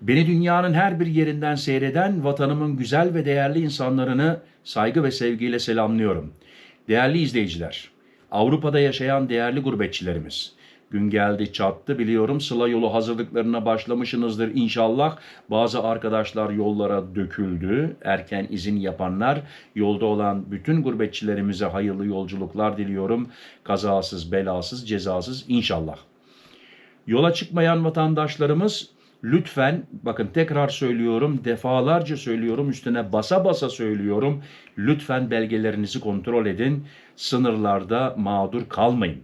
Beni dünyanın her bir yerinden seyreden vatanımın güzel ve değerli insanlarını saygı ve sevgiyle selamlıyorum. Değerli izleyiciler, Avrupa'da yaşayan değerli gurbetçilerimiz, gün geldi çattı biliyorum sıla yolu hazırlıklarına başlamışsınızdır inşallah. Bazı arkadaşlar yollara döküldü, erken izin yapanlar, yolda olan bütün gurbetçilerimize hayırlı yolculuklar diliyorum. Kazasız, belasız, cezasız inşallah. Yola çıkmayan vatandaşlarımız lütfen bakın tekrar söylüyorum defalarca söylüyorum üstüne basa basa söylüyorum lütfen belgelerinizi kontrol edin sınırlarda mağdur kalmayın.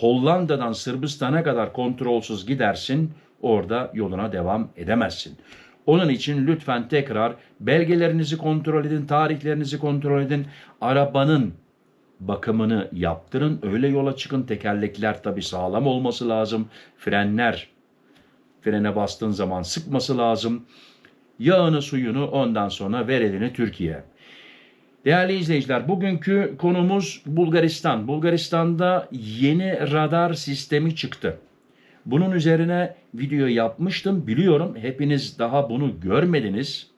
Hollanda'dan Sırbistan'a kadar kontrolsüz gidersin orada yoluna devam edemezsin. Onun için lütfen tekrar belgelerinizi kontrol edin, tarihlerinizi kontrol edin. Arabanın bakımını yaptırın. Öyle yola çıkın. Tekerlekler tabii sağlam olması lazım. Frenler frene bastığın zaman sıkması lazım. Yağını suyunu ondan sonra ver elini Türkiye. Değerli izleyiciler bugünkü konumuz Bulgaristan. Bulgaristan'da yeni radar sistemi çıktı. Bunun üzerine video yapmıştım. Biliyorum hepiniz daha bunu görmediniz.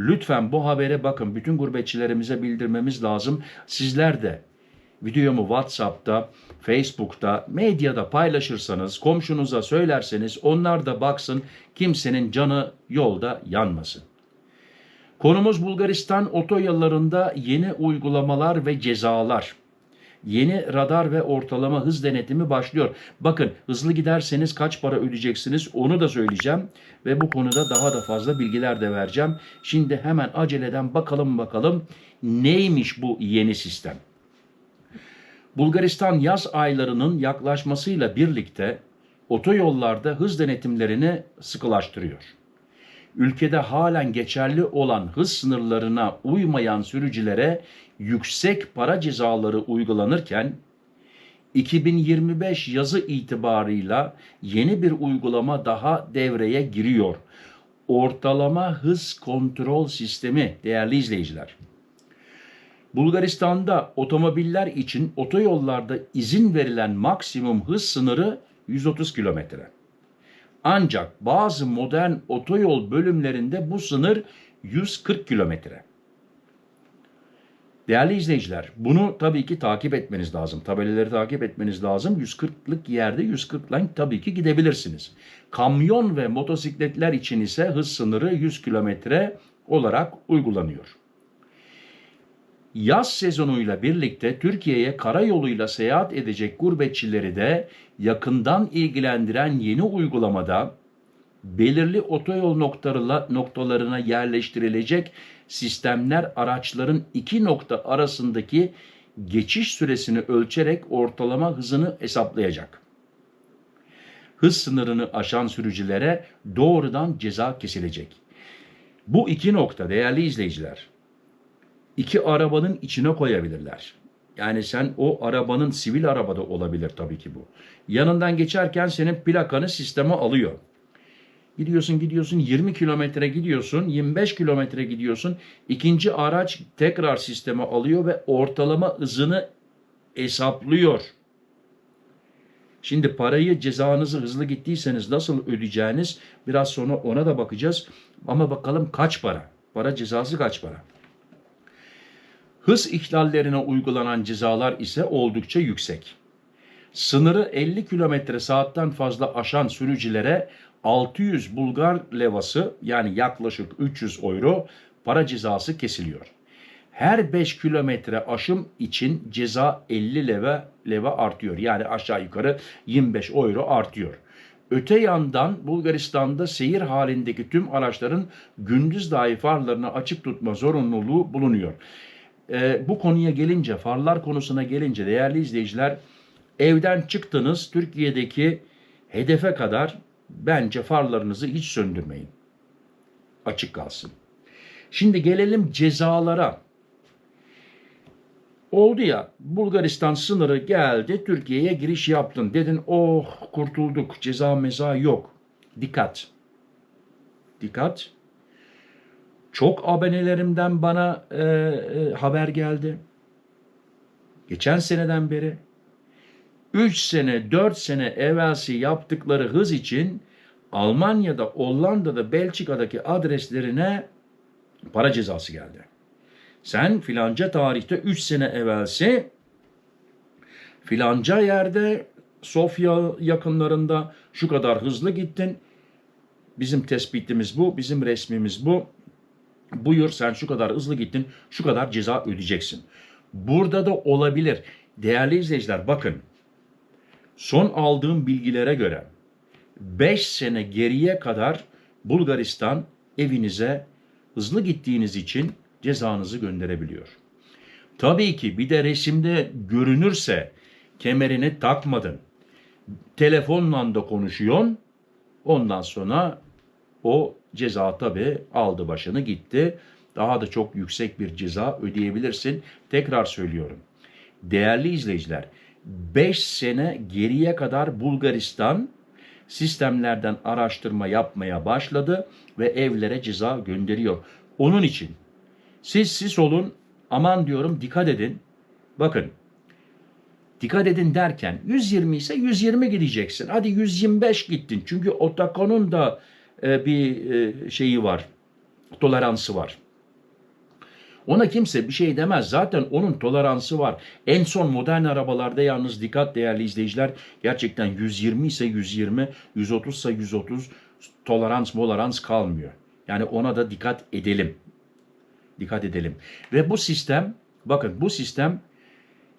Lütfen bu habere bakın. Bütün gurbetçilerimize bildirmemiz lazım. Sizler de videomu WhatsApp'ta, Facebook'ta, medyada paylaşırsanız, komşunuza söylerseniz onlar da baksın kimsenin canı yolda yanmasın. Konumuz Bulgaristan otoyollarında yeni uygulamalar ve cezalar. Yeni radar ve ortalama hız denetimi başlıyor. Bakın hızlı giderseniz kaç para ödeyeceksiniz onu da söyleyeceğim. Ve bu konuda daha da fazla bilgiler de vereceğim. Şimdi hemen aceleden bakalım bakalım neymiş bu yeni sistem. Bulgaristan yaz aylarının yaklaşmasıyla birlikte otoyollarda hız denetimlerini sıkılaştırıyor. Ülkede halen geçerli olan hız sınırlarına uymayan sürücülere yüksek para cezaları uygulanırken 2025 yazı itibarıyla yeni bir uygulama daha devreye giriyor. Ortalama hız kontrol sistemi değerli izleyiciler. Bulgaristan'da otomobiller için otoyollarda izin verilen maksimum hız sınırı 130 kilometre. Ancak bazı modern otoyol bölümlerinde bu sınır 140 kilometre. Değerli izleyiciler, bunu tabii ki takip etmeniz lazım. Tabelaları takip etmeniz lazım. 140'lık yerde 140 ile tabii ki gidebilirsiniz. Kamyon ve motosikletler için ise hız sınırı 100 kilometre olarak uygulanıyor. Yaz sezonuyla birlikte Türkiye'ye karayoluyla seyahat edecek gurbetçileri de yakından ilgilendiren yeni uygulamada belirli otoyol noktalarına yerleştirilecek sistemler araçların iki nokta arasındaki geçiş süresini ölçerek ortalama hızını hesaplayacak. Hız sınırını aşan sürücülere doğrudan ceza kesilecek. Bu iki nokta değerli izleyiciler iki arabanın içine koyabilirler. Yani sen o arabanın sivil arabada olabilir tabii ki bu. Yanından geçerken senin plakanı sisteme alıyor. Gidiyorsun gidiyorsun 20 kilometre gidiyorsun 25 kilometre gidiyorsun. İkinci araç tekrar sisteme alıyor ve ortalama hızını hesaplıyor. Şimdi parayı cezanızı hızlı gittiyseniz nasıl ödeyeceğiniz biraz sonra ona da bakacağız. Ama bakalım kaç para? Para cezası kaç para? Hız ihlallerine uygulanan cezalar ise oldukça yüksek. Sınırı 50 km saatten fazla aşan sürücülere 600 Bulgar levası yani yaklaşık 300 euro para cezası kesiliyor. Her 5 kilometre aşım için ceza 50 leve leve artıyor. Yani aşağı yukarı 25 euro artıyor. Öte yandan Bulgaristan'da seyir halindeki tüm araçların gündüz dahi farlarını açık tutma zorunluluğu bulunuyor. E, bu konuya gelince, farlar konusuna gelince değerli izleyiciler, evden çıktınız Türkiye'deki hedefe kadar bence farlarınızı hiç söndürmeyin. Açık kalsın. Şimdi gelelim cezalara. Oldu ya Bulgaristan sınırı geldi Türkiye'ye giriş yaptın. Dedin oh kurtulduk ceza meza yok. Dikkat. Dikkat. Çok abonelerimden bana e, e, haber geldi. Geçen seneden beri 3 sene 4 sene evvelsi yaptıkları hız için Almanya'da, Hollanda'da, Belçika'daki adreslerine para cezası geldi. Sen filanca tarihte 3 sene evvelsi filanca yerde Sofya yakınlarında şu kadar hızlı gittin. Bizim tespitimiz bu, bizim resmimiz bu. Buyur sen şu kadar hızlı gittin, şu kadar ceza ödeyeceksin. Burada da olabilir. Değerli izleyiciler bakın. Son aldığım bilgilere göre 5 sene geriye kadar Bulgaristan evinize hızlı gittiğiniz için cezanızı gönderebiliyor. Tabii ki bir de resimde görünürse kemerini takmadın. Telefonla da konuşuyorsun. Ondan sonra o ceza tabii aldı başını gitti. Daha da çok yüksek bir ceza ödeyebilirsin. Tekrar söylüyorum. Değerli izleyiciler, 5 sene geriye kadar Bulgaristan sistemlerden araştırma yapmaya başladı ve evlere ceza gönderiyor. Onun için siz siz olun aman diyorum dikkat edin. Bakın dikkat edin derken 120 ise 120 gideceksin. Hadi 125 gittin. Çünkü otokonun da bir e, şeyi var. Toleransı var. Ona kimse bir şey demez. Zaten onun toleransı var. En son modern arabalarda yalnız dikkat değerli izleyiciler gerçekten 120 ise 120, 130 ise 130 tolerans molarans kalmıyor. Yani ona da dikkat edelim. Dikkat edelim. Ve bu sistem bakın bu sistem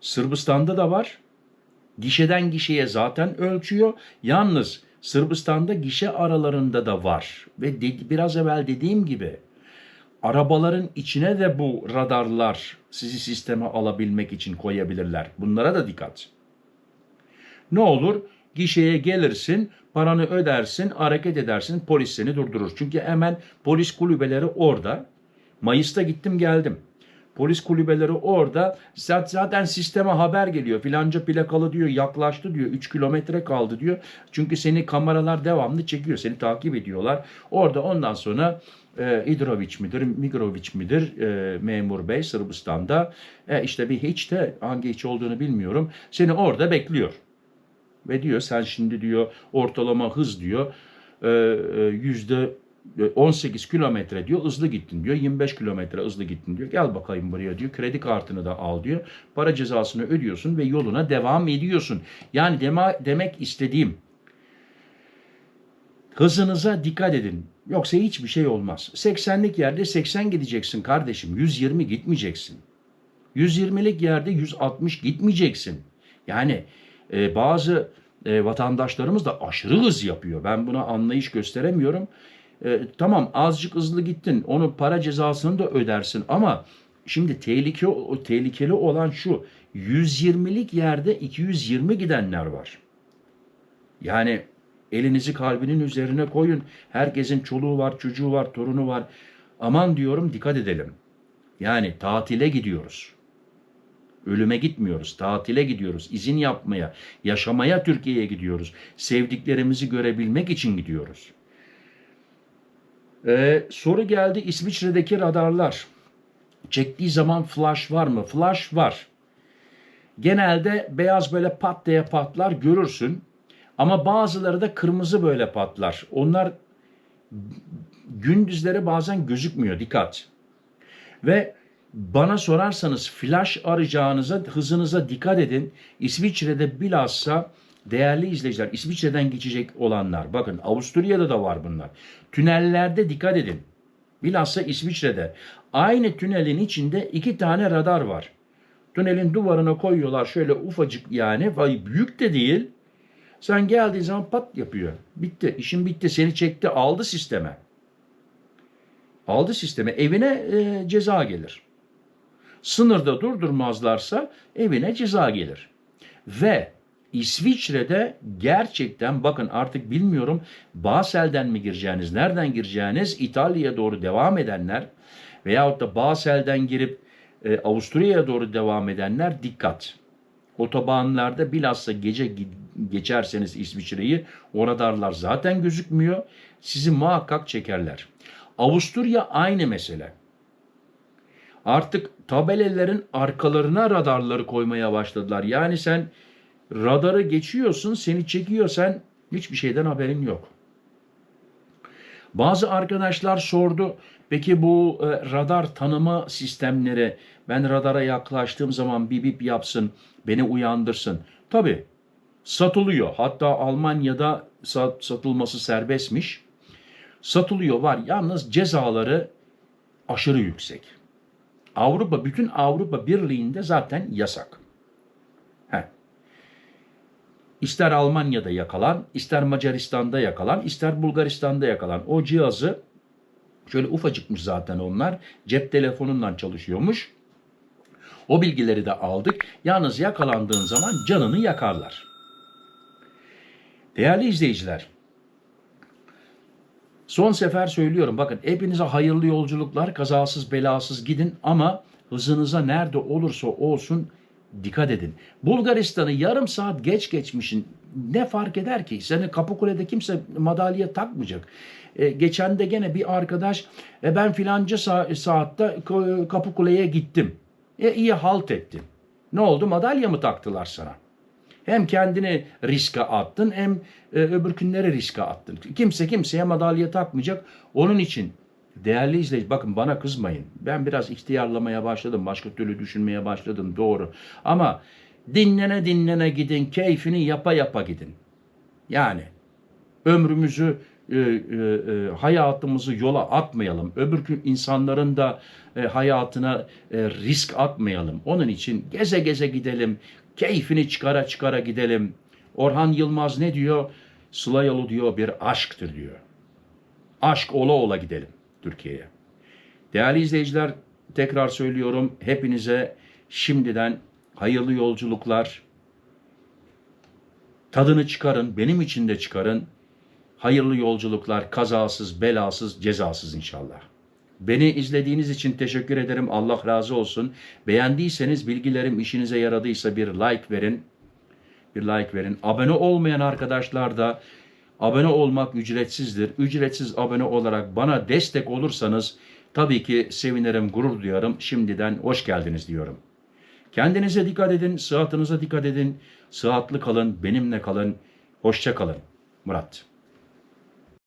Sırbistan'da da var. Gişeden gişeye zaten ölçüyor. Yalnız Sırbistan'da gişe aralarında da var. Ve de- biraz evvel dediğim gibi arabaların içine de bu radarlar sizi sisteme alabilmek için koyabilirler. Bunlara da dikkat. Ne olur? Gişeye gelirsin, paranı ödersin, hareket edersin, polis seni durdurur. Çünkü hemen polis kulübeleri orada. Mayıs'ta gittim geldim. Polis kulübeleri orada Zat- zaten sisteme haber geliyor. Filanca plakalı diyor yaklaştı diyor 3 kilometre kaldı diyor. Çünkü seni kameralar devamlı çekiyor. Seni takip ediyorlar. Orada ondan sonra e, İdroviç midir, Migroviç midir e, memur bey Sırbistan'da e, işte bir hiç de hangi hiç olduğunu bilmiyorum. Seni orada bekliyor. Ve diyor sen şimdi diyor ortalama hız diyor e, e, yüzde 18 kilometre diyor hızlı gittin diyor. 25 kilometre hızlı gittin diyor. Gel bakayım buraya diyor. Kredi kartını da al diyor. Para cezasını ödüyorsun ve yoluna devam ediyorsun. Yani dema, demek istediğim hızınıza dikkat edin. Yoksa hiçbir şey olmaz. 80'lik yerde 80 gideceksin kardeşim. 120 gitmeyeceksin. 120'lik yerde 160 gitmeyeceksin. Yani e, bazı e, vatandaşlarımız da aşırı hız yapıyor. Ben buna anlayış gösteremiyorum. E, tamam azıcık hızlı gittin. Onun para cezasını da ödersin ama şimdi tehlike tehlikeli olan şu. 120'lik yerde 220 gidenler var. Yani elinizi kalbinin üzerine koyun. Herkesin çoluğu var, çocuğu var, torunu var. Aman diyorum dikkat edelim. Yani tatile gidiyoruz. Ölüme gitmiyoruz, tatile gidiyoruz, izin yapmaya, yaşamaya Türkiye'ye gidiyoruz. Sevdiklerimizi görebilmek için gidiyoruz. Ee, soru geldi İsviçre'deki radarlar. Çektiği zaman flash var mı? Flash var. Genelde beyaz böyle pat diye patlar görürsün. Ama bazıları da kırmızı böyle patlar. Onlar gündüzleri bazen gözükmüyor. Dikkat. Ve bana sorarsanız flash arayacağınıza hızınıza dikkat edin. İsviçre'de bilhassa değerli izleyiciler İsviçre'den geçecek olanlar bakın Avusturya'da da var bunlar. Tünellerde dikkat edin. Bilhassa İsviçre'de aynı tünelin içinde iki tane radar var. Tünelin duvarına koyuyorlar şöyle ufacık yani vay büyük de değil. Sen geldiğin zaman pat yapıyor. Bitti. işin bitti. Seni çekti aldı sisteme. Aldı sisteme. Evine e, ceza gelir sınırda durdurmazlarsa evine ceza gelir. Ve İsviçre'de gerçekten bakın artık bilmiyorum Basel'den mi gireceğiniz, nereden gireceğiniz İtalya'ya doğru devam edenler veyahut da Basel'den girip e, Avusturya'ya doğru devam edenler dikkat. Otobanlarda bilhassa gece geçerseniz İsviçre'yi o radarlar zaten gözükmüyor. Sizi muhakkak çekerler. Avusturya aynı mesele. Artık tabelelerin arkalarına radarları koymaya başladılar. Yani sen radarı geçiyorsun, seni çekiyor, sen hiçbir şeyden haberin yok. Bazı arkadaşlar sordu. Peki bu e, radar tanıma sistemleri ben radara yaklaştığım zaman bir bip yapsın, beni uyandırsın. Tabii satılıyor. Hatta Almanya'da sat- satılması serbestmiş. Satılıyor var. Yalnız cezaları aşırı yüksek. Avrupa, bütün Avrupa Birliği'nde zaten yasak. İster Almanya'da yakalan, ister Macaristan'da yakalan, ister Bulgaristan'da yakalan. O cihazı şöyle ufacıkmış zaten onlar. Cep telefonundan çalışıyormuş. O bilgileri de aldık. Yalnız yakalandığın zaman canını yakarlar. Değerli izleyiciler, son sefer söylüyorum bakın hepinize hayırlı yolculuklar, kazasız belasız gidin ama hızınıza nerede olursa olsun dikkat edin. Bulgaristan'ı yarım saat geç geçmişin ne fark eder ki? Seni Kapıkule'de kimse madalya takmayacak. E, geçen de gene bir arkadaş e, ben filanca sa- saatte Kapıkule'ye gittim. E, iyi halt ettin. Ne oldu? Madalya mı taktılar sana? Hem kendini riske attın hem e, öbürkünleri riske attın. Kimse kimseye madalya takmayacak. Onun için değerli izleyici bakın bana kızmayın. Ben biraz ihtiyarlamaya başladım. Başka türlü düşünmeye başladım doğru. Ama dinlene dinlene gidin. Keyfini yapa yapa gidin. Yani ömrümüzü e, e, e, hayatımızı yola atmayalım. Öbür insanların da e, hayatına e, risk atmayalım. Onun için geze geze gidelim. Keyfini çıkara çıkara gidelim. Orhan Yılmaz ne diyor? Sıla yolu diyor bir aşktır diyor. Aşk ola ola gidelim Türkiye'ye. Değerli izleyiciler tekrar söylüyorum hepinize şimdiden hayırlı yolculuklar. Tadını çıkarın, benim için de çıkarın. Hayırlı yolculuklar, kazasız, belasız, cezasız inşallah. Beni izlediğiniz için teşekkür ederim. Allah razı olsun. Beğendiyseniz, bilgilerim işinize yaradıysa bir like verin. Bir like verin. Abone olmayan arkadaşlar da abone olmak ücretsizdir. Ücretsiz abone olarak bana destek olursanız tabii ki sevinirim, gurur duyarım. Şimdiden hoş geldiniz diyorum. Kendinize dikkat edin, sıhhatınıza dikkat edin. Sıhhatli kalın, benimle kalın. Hoşça kalın. Murat.